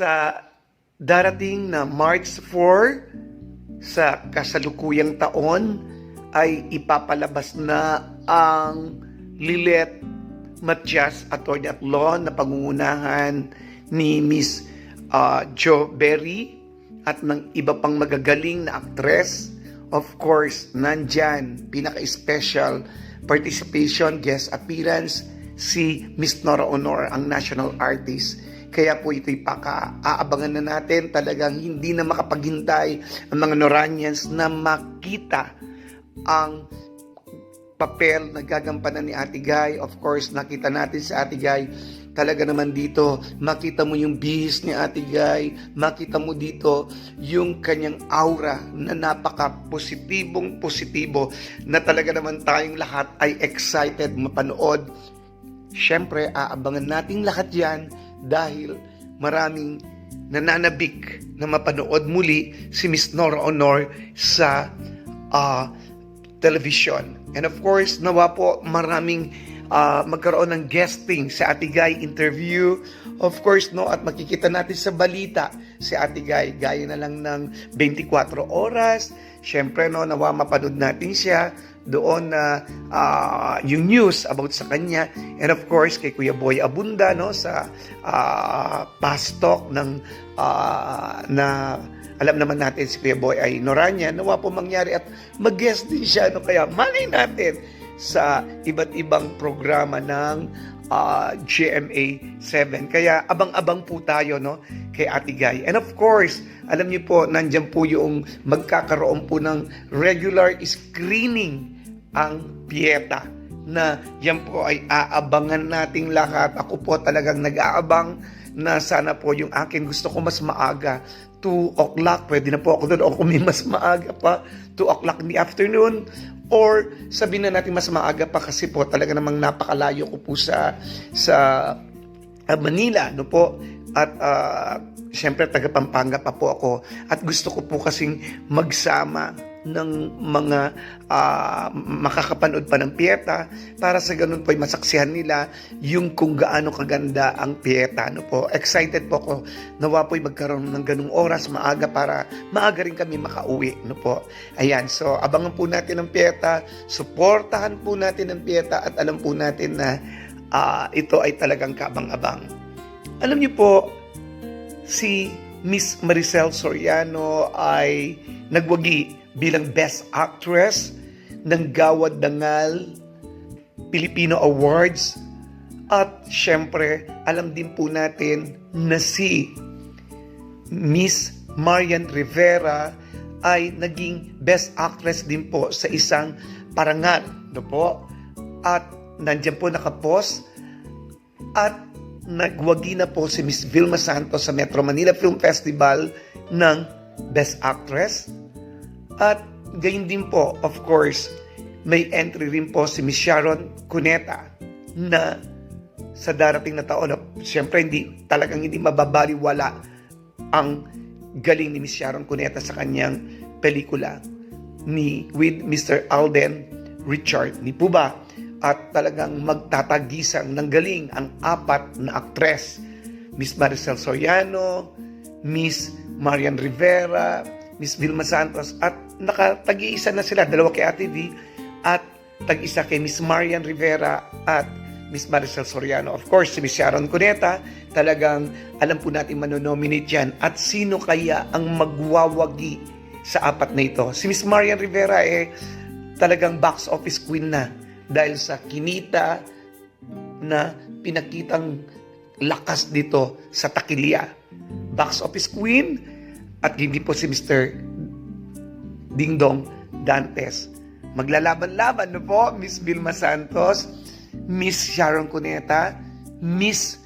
sa darating na March 4 sa kasalukuyang taon ay ipapalabas na ang Lilet Matias Attorney at Law na pangungunahan ni Miss uh, Jo Berry at ng iba pang magagaling na aktres. Of course, nandyan, pinaka-special participation, guest appearance, si Miss Nora Honor, ang national artist. Kaya po ito'y paka-aabangan na natin. Talagang hindi na makapaghintay ang mga Noranians na makita ang papel na gagampanan ni Ate Guy. Of course, nakita natin si Ate Guy. Talaga naman dito, makita mo yung bihis ni Ate Guy. Makita mo dito yung kanyang aura na napaka-positibong positibo na talaga naman tayong lahat ay excited mapanood. Siyempre, aabangan nating lahat yan dahil maraming nananabik na mapanood muli si Miss Nora Honor sa ah, television. And of course, nawa po maraming ah, magkaroon ng guesting sa Ate Guy interview. Of course, no, at makikita natin sa balita si Ate Guy, gaya na lang ng 24 oras. Siyempre, no, nawa mapanood natin siya doon na ah, yung news about sa kanya. And of course, kay Kuya Boy Abunda, no, sa ah, pastok ng ah, na alam naman natin si Kuya Boy ay Noranya, nawa po mangyari at mag-guest din siya. No? Kaya malay natin sa iba't ibang programa ng ah, GMA 7. Kaya abang-abang po tayo no, kay Ate Guy. And of course, alam niyo po, nandyan po yung magkakaroon po ng regular screening ang Pieta na yan po ay aabangan nating lahat. Ako po talagang nag-aabang na sana po yung akin gusto ko mas maaga 2 o'clock, pwede na po ako doon. O kung may mas maaga pa 2 o'clock in the afternoon. Or sabihin na natin mas maaga pa kasi po talaga namang napakalayo ko po sa sa uh, Manila no po? At uh, syempre taga Pampanga pa po ako. At gusto ko po kasing magsama ng mga ah, makakapanood pa ng Pieta para sa ganun po ay masaksihan nila yung kung gaano kaganda ang Pieta. No po. Excited po ako nawa po ay magkaroon ng ganung oras maaga para maaga rin kami makauwi. No po. Ayan, so abangan po natin ang Pieta, suportahan po natin ang Pieta at alam po natin na ah, ito ay talagang kabang-abang. Alam niyo po, si Miss Maricel Soriano ay nagwagi bilang Best Actress ng Gawad Dangal Filipino Awards. At syempre alam din po natin na si Miss Marian Rivera ay naging Best Actress din po sa isang parangal. No po? At nandiyan po nakapost. At nagwagi na po si Miss Vilma Santos sa Metro Manila Film Festival ng Best Actress. At gayon din po, of course, may entry rin po si Miss Sharon Cuneta na sa darating na taon, siyempre hindi, talagang hindi mababaliwala ang galing ni Miss Sharon Cuneta sa kanyang pelikula ni with Mr. Alden Richard ni po ba at talagang magtatagisang ng galing ang apat na aktres Miss Maricel Soriano Miss Marian Rivera Miss Vilma Santos at nakatag-iisa na sila dalawa kay Ate V at tag-isa kay Miss Marian Rivera at Miss Maricel Soriano. Of course, si Miss Sharon Cuneta, talagang alam po natin manonominate yan. At sino kaya ang magwawagi sa apat na ito? Si Miss Marian Rivera eh talagang box office queen na dahil sa kinita na pinakitang lakas dito sa takilya. Box office queen at hindi po si Mr. Dingdong Dantes. Maglalaban-laban no po, Miss Vilma Santos, Miss Sharon Cuneta, Miss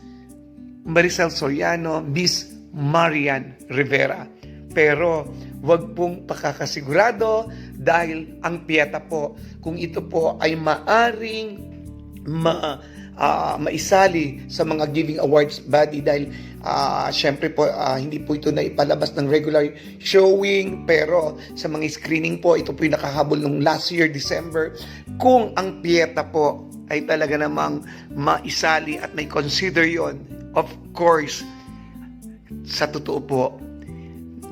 Maricel Soriano, Miss Marian Rivera. Pero wag pong pakakasigurado dahil ang piyeta po, kung ito po ay maaring ma, ah, maisali sa mga giving awards body dahil ah, syempre po ah, hindi po ito na ipalabas ng regular showing pero sa mga screening po ito po yung nakahabol nung last year December. Kung ang piyeta po ay talaga namang maisali at may consider yon of course sa totoo po,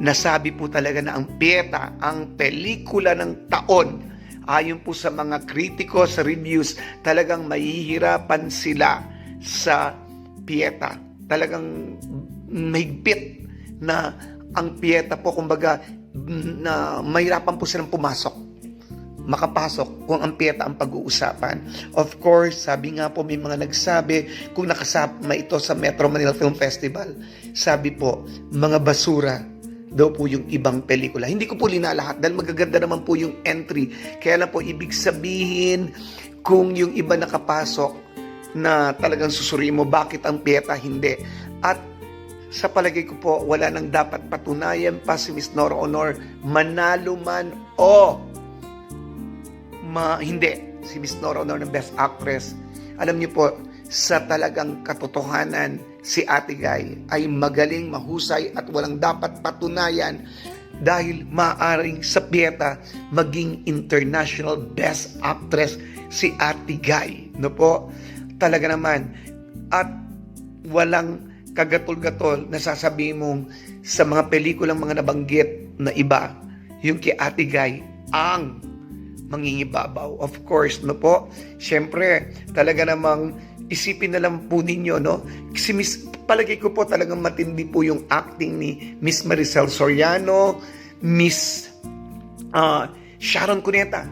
nasabi po talaga na ang Pieta, ang pelikula ng taon, ayon po sa mga kritiko sa reviews, talagang mahihirapan sila sa Pieta. Talagang mahigpit na ang Pieta po, kumbaga, na mahirapan po silang pumasok makapasok kung ang Pieta ang pag-uusapan. Of course, sabi nga po may mga nagsabi kung nakasama ito sa Metro Manila Film Festival. Sabi po, mga basura daw po yung ibang pelikula. Hindi ko po linalahat dahil magaganda naman po yung entry. Kaya lang po ibig sabihin kung yung iba nakapasok na talagang susuriin mo bakit ang Pieta hindi. At sa palagay ko po, wala nang dapat patunayan pa si Miss Nora Honor manalo man o ma hindi si Miss Nora Honor ng Best Actress. Alam niyo po, sa talagang katotohanan, si Ate Guy ay magaling, mahusay at walang dapat patunayan dahil maaring sa Pieta maging international best actress si Ate Guy. No po? Talaga naman. At walang kagatol-gatol na sasabihin mong sa mga pelikulang mga nabanggit na iba, yung kay Ate Guy ang mangingibabaw. Of course, no po? Siyempre, talaga namang isipin na lang po ninyo, no? Kasi Miss, palagay ko po talagang matindi po yung acting ni Miss Maricel Soriano, Miss ah, Sharon Cuneta,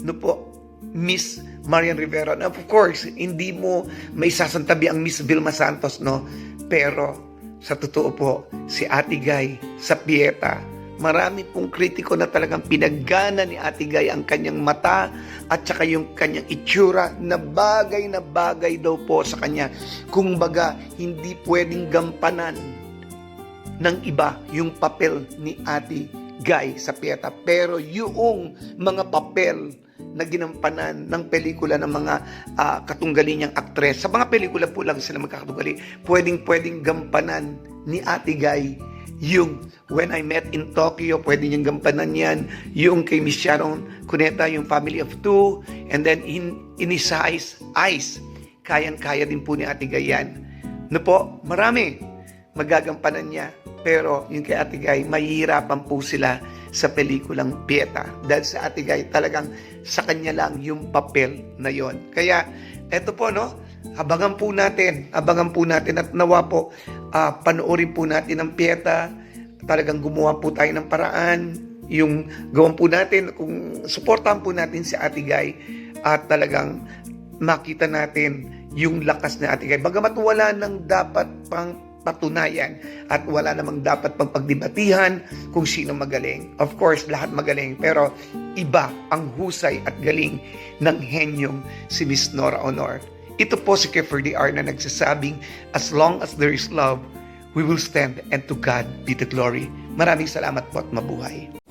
no po? Miss Marian Rivera. And of course, hindi mo may sasantabi ang Miss Vilma Santos, no? Pero, sa totoo po, si Ate Guy sa Pieta, marami pong kritiko na talagang pinaggana ni Ate Guy ang kanyang mata at saka yung kanyang itsura na bagay na bagay daw po sa kanya. Kung baga, hindi pwedeng gampanan ng iba yung papel ni Ate Guy sa Pieta. Pero yung mga papel na ginampanan ng pelikula ng mga ah, katunggali niyang aktres. Sa mga pelikula po lang sila magkakatunggali. Pwedeng pwedeng gampanan ni Ate Guy yung When I Met in Tokyo, pwede niyang gampanan yan. Yung kay Miss Sharon Cuneta, yung Family of Two. And then in, in his eyes, kayang-kaya din po ni Ate Guy yan. No po, marami magagampanan niya. Pero yung kay Ate Guy, mahihirapan po sila sa pelikulang Pieta. Dahil sa Ate Guy, talagang sa kanya lang yung papel na yon. Kaya, eto po, no? Abangan po natin, abangan po natin at nawa po, ah, panoorin po natin ang Pieta. Talagang gumawa po tayo ng paraan. Yung gawan po natin, kung supportahan po natin si Ate Guy at talagang makita natin yung lakas ni Ate Guy. Bagamat wala nang dapat pang patunayan at wala namang dapat pang pagdibatihan kung sino magaling. Of course, lahat magaling pero iba ang husay at galing ng henyong si Miss Nora Honor. Ito po si Kefer DR na nagsasabing, as long as there is love, we will stand and to God be the glory. Maraming salamat po at mabuhay.